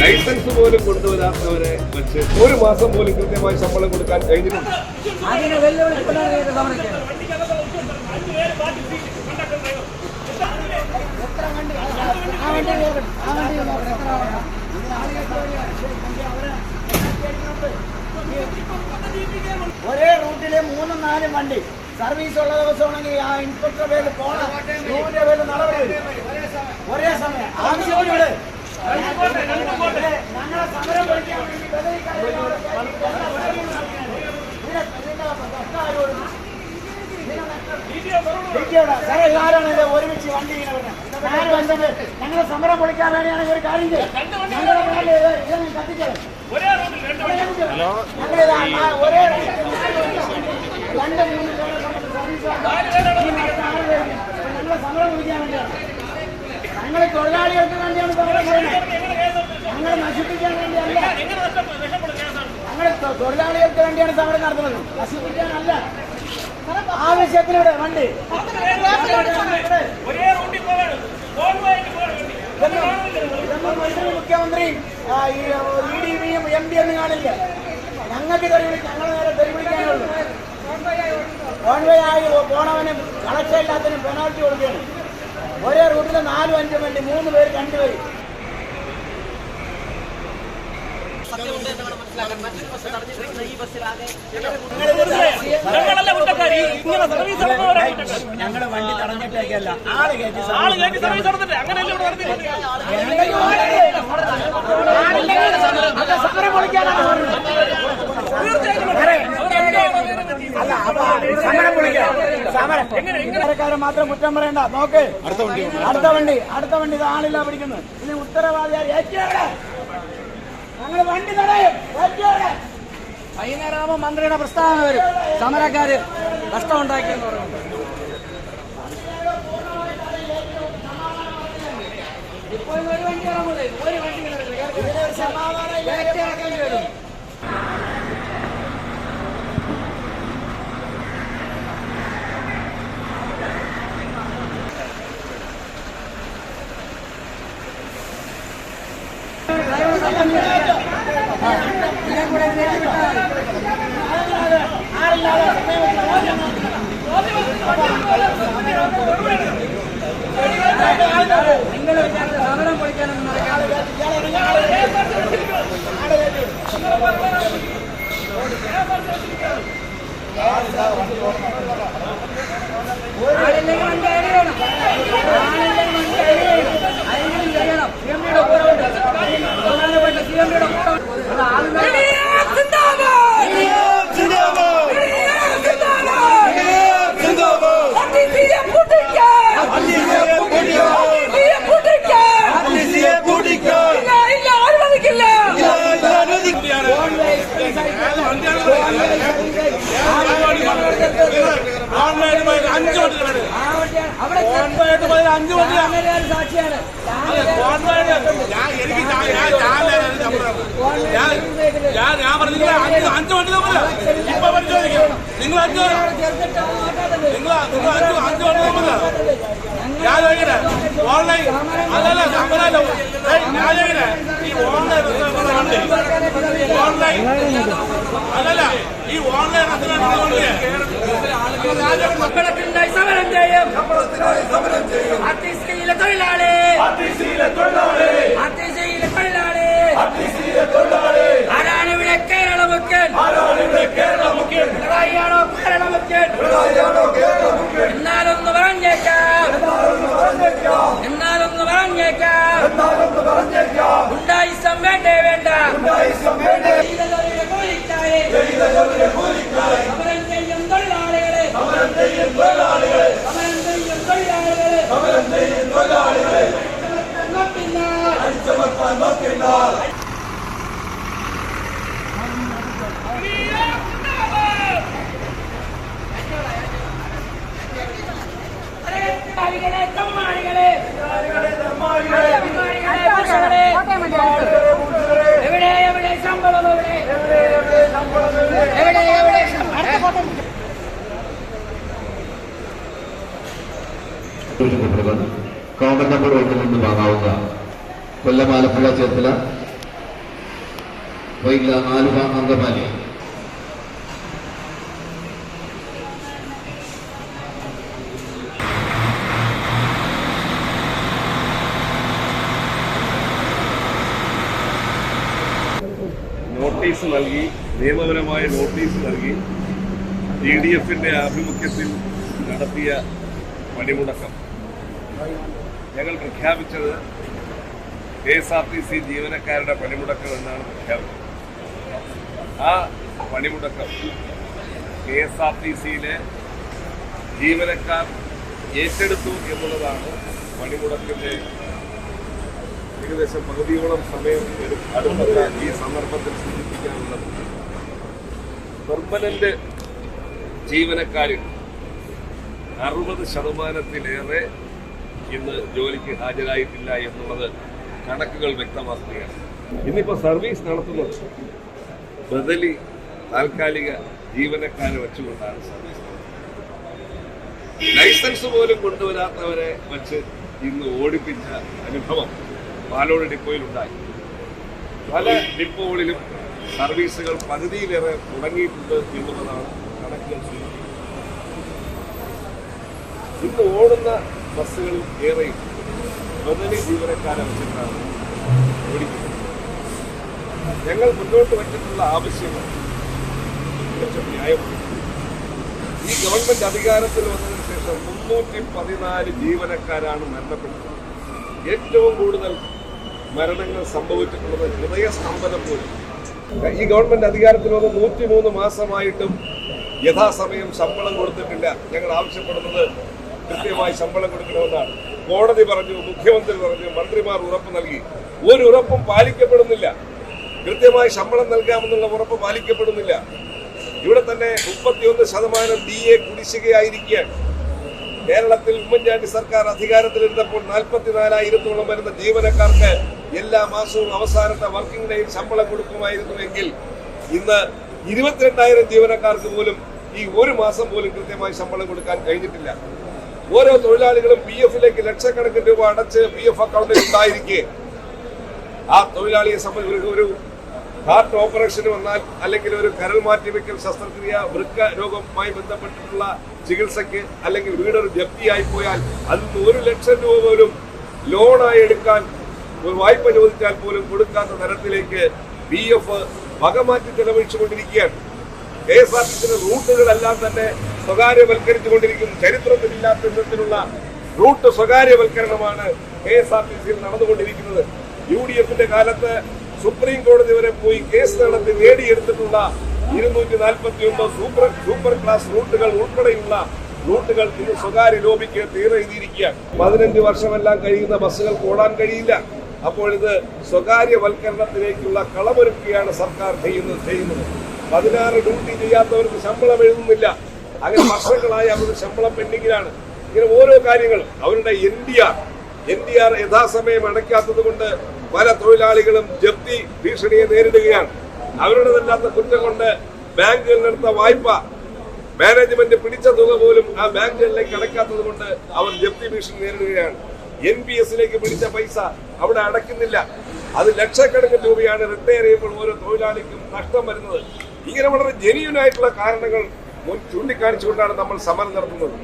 Licence പോലും കൊണ്ടുവരാത്തവരെ വെച്ച് ഒരു മാസം പോലും കൃത്യമായി ശമ്പളം കൊടുക്കാൻ കഴിഞ്ഞിട്ടുണ്ട്. ആ വണ്ടി ഒരേ റൂട്ടിലെ മൂന്നും നാലും വണ്ടി. സർവീസ് ഉള്ള ദിവസമാണെങ്കിൽ ആ ഇൻസ്പെക്ടർ പേര് പോണം. റൂട്ടിന്റെ പേര് നടപടി. ഒരേ സമയം. ആവശ്യമാണ് ഇവിടെ. ഞങ്ങളെ സമരം പഠിക്കാൻ വേണ്ടി ഒരുമിച്ച് വണ്ടി ഇങ്ങനെ ഞങ്ങളെ സമരം പൊളിക്കാൻ വേണ്ടിയാണ് ഒരു കാര്യം കത്തിച്ചത്. ഒരേ രണ്ട് മൂന്ന്. ഞങ്ങളെ സമരം പൊളിക്കാൻ വേണ്ടിയാണ് ഞങ്ങൾ തൊഴിലാളികൾക്ക് വേണ്ടിയാണ് സമരം പറയുന്നത് ഞങ്ങൾ നശിപ്പിക്കാൻ വേണ്ടിയല്ല ഞങ്ങൾ തൊഴിലാളികൾക്ക് വേണ്ടിയാണ് സമരം നടത്തുന്നത് നശിപ്പിക്കാനല്ല ആവശ്യത്തിനിവിടെ വണ്ടി ഒരേ റൂട്ടിൽ പോവാണ് കോൺവായിട്ട് പോവാണ് വണ്ടി ഇതൊന്നും ഒരു മുഖ്യമന്ത്രി ഇ ഡി വിയും എം ഡി ഒന്നും കാണില്ല ഞങ്ങൾക്ക് തെറി വിളി ഞങ്ങൾ നേരെ തെറി കോൺവേ ആയി പോണവന് കളക്ഷൻ ഇല്ലാത്തതിനും പെനാൾട്ടി കൊടുക്കുകയാണ് ഒരേ റൂട്ടിൽ നാലും അഞ്ചും വണ്ടി മൂന്ന് പേര് രണ്ടുപേര് ഞങ്ങളല്ല കുറ്റക്കാരി? ഇങ്ങനെ സർവീസ് ഞങ്ങളുടെ വണ്ടി തടഞ്ഞിട്ടേക്കല്ല. ആൾ കയറ്റി ആൾ കയറ്റി സർവീസ് നടത്തിട്ട് അങ്ങനെയല്ല ഇവിടെ സമരം മാത്രം കുറ്റം പറയണ്ട. നോക്ക്. അടുത്ത വണ്ടി അടുത്ത വണ്ടി ഇത് ആളില്ല പിടിക്കുന്നത്. ഇനി ഉത്തരവാദിയാർ ഏറ്റവും ഞങ്ങൾ വണ്ടി തടയും. ഏറ്റവും വൈകുന്നേരമാകുമ്പോൾ മന്ത്രിയുടെ പ്രസ്താവന വരും. സമരക്കാര് നഷ്ടം പറയുന്നത് ഇപ്പോൾ ഒരു വണ്ടി ഒരു വണ്ടി ഇറങ്ങേണ്ടി ആളില്ലെങ്കിൽ വണ്ടി അയൽ ചെയ്യണം ആളില്ലെങ്കിൽ വണ്ടി അയൽ ചെയ്യണം അയലും ചെയ്യണം സി എം ഡിയുടെ കൂടെ ഉണ്ട് പ്രധാനപ്പെട്ട സി എം ഡിയുടെ കൂടെ ഉണ്ട്. അത് ആളുകൾ അഞ്ചു വണ്ടി അവിടെ അഞ്ചു വണ്ടി ചാനലുകാർ സാക്ഷിയാണ്. ഞാൻ ഞാൻ പറഞ്ഞില്ല അഞ്ച് അഞ്ച് വണ്ടി തമ്മില്ല ഇപ്പൊ പരിശോധിക്കും. നിങ്ങൾ അഞ്ച് നിങ്ങൾ നിങ്ങൾ അഞ്ച് അഞ്ച് വണ്ടി തമ്മില്ല ഞാൻ ചോദിക്കട്ടെ? ഓൺലൈൻ അതല്ല സമരമല്ല Rayan of Paranamakit! Rayan common number ഒന്നിൽ നിന്ന് വാങ്ങാവുന്ന കൊല്ലം ആലപ്പുഴ ചേർത്തല വൈകില ആലുവ അങ്കമാലി. നോട്ടീസ് നൽകി നിയമപരമായ നോട്ടീസ് നൽകി ഡി ഡി എഫിന്റെ ആഭിമുഖ്യത്തിൽ നടത്തിയ പണിമുടക്കം. ഞങ്ങൾ പ്രഖ്യാപിച്ചത് K S R T C ജീവനക്കാരുടെ പണിമുടക്കം എന്നാണ് പ്രഖ്യാപിച്ചത്. ആ പണിമുടക്കം കെ എസ് ആർ ടി സിയിലെ ജീവനക്കാർ ഏറ്റെടുത്തു എന്നുള്ളതാണ് പണിമുടക്കിന്റെ ഏകദേശം പകുതിയോളം സമയം അടുത്ത ഈ സന്ദർഭത്തിൽ സൂചിപ്പിക്കാനുള്ളത്. പെർമനന്റ് ജീവനക്കാരിൽ അറുപത് ശതമാനത്തിലേറെ ഇന്ന് ജോലിക്ക് ഹാജരായിട്ടില്ല എന്നുള്ളത് കണക്കുകൾ വ്യക്തമാക്കുകയാണ്. ഇന്നിപ്പോൾ സർവീസ് നടത്തുന്നത് ബദലി താൽക്കാലിക ജീവനക്കാരെ വെച്ചുകൊണ്ടാണ് സർവീസ് ലൈസൻസ് പോലും കൊണ്ടുവരാത്തവരെ വച്ച് ഇന്ന് ഓടിപ്പിച്ച അനുഭവം പാലോട് ഡിപ്പോയിൽ ഉണ്ടായി പല ഡിപ്പോകളിലും സർവീസുകൾ പകുതിയിലേറെ തുടങ്ങിയിട്ടുണ്ട് എന്നുള്ളതാണ് കണക്കുകൾ സൂചിപ്പിക്കുന്നത്. ഇന്ന് ഓടുന്ന ബസ്സുകളിൽ ഏറെയും ബദലി ജീവനക്കാരെ വെച്ചിട്ടാണ് ഓടിക്കുന്നത്. ഞങ്ങൾ മുന്നോട്ട് വച്ചിട്ടുള്ള ആവശ്യങ്ങൾ ന്യായമാണ്. ഈ ഗവൺമെന്റ് അധികാരത്തിൽ വന്നതിന് ശേഷം മുന്നൂറ്റി പതിനാല് ജീവനക്കാരാണ് മരണപ്പെട്ടത് ഏറ്റവും കൂടുതൽ മരണങ്ങൾ സംഭവിച്ചിട്ടുള്ളത് ഹൃദയസ്തംഭനം പോലും. ഈ ഗവൺമെന്റ് അധികാരത്തിൽ വന്ന് നൂറ്റിമൂന്ന് മാസമായിട്ടും യഥാസമയം ശമ്പളം കൊടുത്തിട്ടില്ല. ഞങ്ങൾ ആവശ്യപ്പെടുന്നത് കൃത്യമായി ശമ്പളം കൊടുക്കണമെന്നാണ്. കോടതി പറഞ്ഞു മുഖ്യമന്ത്രി പറഞ്ഞു മന്ത്രിമാർ ഉറപ്പ് നൽകി. ഒരു ഉറപ്പും പാലിക്കപ്പെടുന്നില്ല. കൃത്യമായി ശമ്പളം നൽകാമെന്നുള്ള ഉറപ്പ് പാലിക്കപ്പെടുന്നില്ല. ഇവിടെ തന്നെ മുപ്പത്തിയൊന്ന് ശതമാനം ഡി എ കുടിശ്ശികയായിരിക്കുകയാണ്. കേരളത്തിൽ ഉമ്മൻചാണ്ടി സർക്കാർ അധികാരത്തിലിരുന്നപ്പോൾ നാൽപ്പത്തിനാലായിരത്തോളം വരുന്ന ജീവനക്കാർക്ക് എല്ലാ മാസവും അവസാനത്തെ വർക്കിംഗ് ഡേയിൽ ശമ്പളം കൊടുക്കുമായിരുന്നുവെങ്കിൽ ഇന്ന് ഇരുപത്തിരണ്ടായിരം ജീവനക്കാർക്ക് പോലും ഈ ഒരു മാസം പോലും കൃത്യമായി ശമ്പളം കൊടുക്കാൻ കഴിഞ്ഞിട്ടില്ല. ഓരോ തൊഴിലാളികളും പി എഫിലേക്ക് ലക്ഷക്കണക്കിന് രൂപ അടച്ച് പി എഫ് അക്കൗണ്ടിൽ ഉണ്ടായിരിക്കെ. ആ തൊഴിലാളിയെ സംബന്ധിച്ച് ഒരു ഹാർട്ട് ഓപ്പറേഷൻ വന്നാൽ അല്ലെങ്കിൽ ഒരു കരൾ മാറ്റിവെക്കൽ ശസ്ത്രക്രിയ വൃക്ക രോഗവുമായി ബന്ധപ്പെട്ടിട്ടുള്ള ചികിത്സയ്ക്ക് അല്ലെങ്കിൽ വീടൊരു ജപ്തിയായി പോയാൽ അതിൽ നിന്ന് ഒരു ലക്ഷം രൂപ പോലും ലോണായി എടുക്കാൻ ഒരു വായ്പ ചോദിച്ചാൽ പോലും കൊടുക്കാത്ത തരത്തിലേക്ക് പി എഫ് വകമാറ്റി ചെലവഴിച്ചുകൊണ്ടിരിക്കുകയാണ് കെ എസ് ആർ ടി സിയുടെ റൂട്ടുകളെല്ലാം തന്നെ സ്വകാര്യവൽക്കരിച്ചുകൊണ്ടിരിക്കുന്നു. ചരിത്രത്തിലില്ലാത്ത വിധത്തിലുള്ള റൂട്ട് സ്വകാര്യവൽക്കരണമാണ് കെ എസ് ആർ ടി സിയിൽ നടന്നുകൊണ്ടിരിക്കുന്നത്. യു ഡി എഫിന്റെ കാലത്ത് സുപ്രീം കോടതി വരെ പോയി കേസ് നടത്തി നേടിയെടുത്തിട്ടുള്ള ഇരുന്നൂറ്റി നാൽപ്പത്തി ഒമ്പത് സൂപ്പർ സൂപ്പർ ക്ലാസ് റൂട്ടുകൾ ഉൾപ്പെടെയുള്ള റൂട്ടുകൾ ഇന്ന് സ്വകാര്യ ലോബിക്ക് തീരെഴുതിയിരിക്കുക പതിനഞ്ച് വർഷമെല്ലാം കഴിയുന്ന ബസ്സുകൾ ഓടാൻ കഴിയില്ല. അപ്പോൾ ഇത് സ്വകാര്യവൽക്കരണത്തിലേക്കുള്ള കളമൊരുക്കുകയാണ് സർക്കാർ ചെയ്യുന്നത് ചെയ്യുന്നത്. പതിനാറ് ഡ്യൂട്ടി ചെയ്യാത്തവർക്ക് ശമ്പളം എഴുതുന്നില്ല. അങ്ങനെ വർഷങ്ങളായി അവരുടെ ശമ്പളം പെൻഡിങ്ങിലാണ്. ഇങ്ങനെ ഓരോ കാര്യങ്ങളും. അവരുടെ N D R. N D R യഥാസമയം അടയ്ക്കാത്തത് കൊണ്ട് പല തൊഴിലാളികളും ജപ്തി ഭീഷണിയെ നേരിടുകയാണ്. അവരുടേതല്ലാത്ത കുറ്റം കൊണ്ട് ബാങ്കുകളിലെടുത്ത വായ്പ മാനേജ്മെന്റ് പിടിച്ച തുക പോലും ആ ബാങ്കുകളിലേക്ക് അടയ്ക്കാത്തത് കൊണ്ട് അവർ ജപ്തി ഭീഷണി നേരിടുകയാണ്. എൻ പി എസിലേക്ക് പിടിച്ച പൈസ അവിടെ അടയ്ക്കുന്നില്ല. അത് ലക്ഷക്കണക്കിന് രൂപയാണ് റിട്ടയർ ചെയ്യുമ്പോൾ ഓരോ തൊഴിലാളിക്കും നഷ്ടം വരുന്നത്. ഇങ്ങനെ വളരെ ജെന്യൂൻ ആയിട്ടുള്ള കാരണങ്ങൾ ചൂണ്ടിക്കാണിച്ചുകൊണ്ടാണ് നമ്മൾ സമരം നടത്തുന്നത്.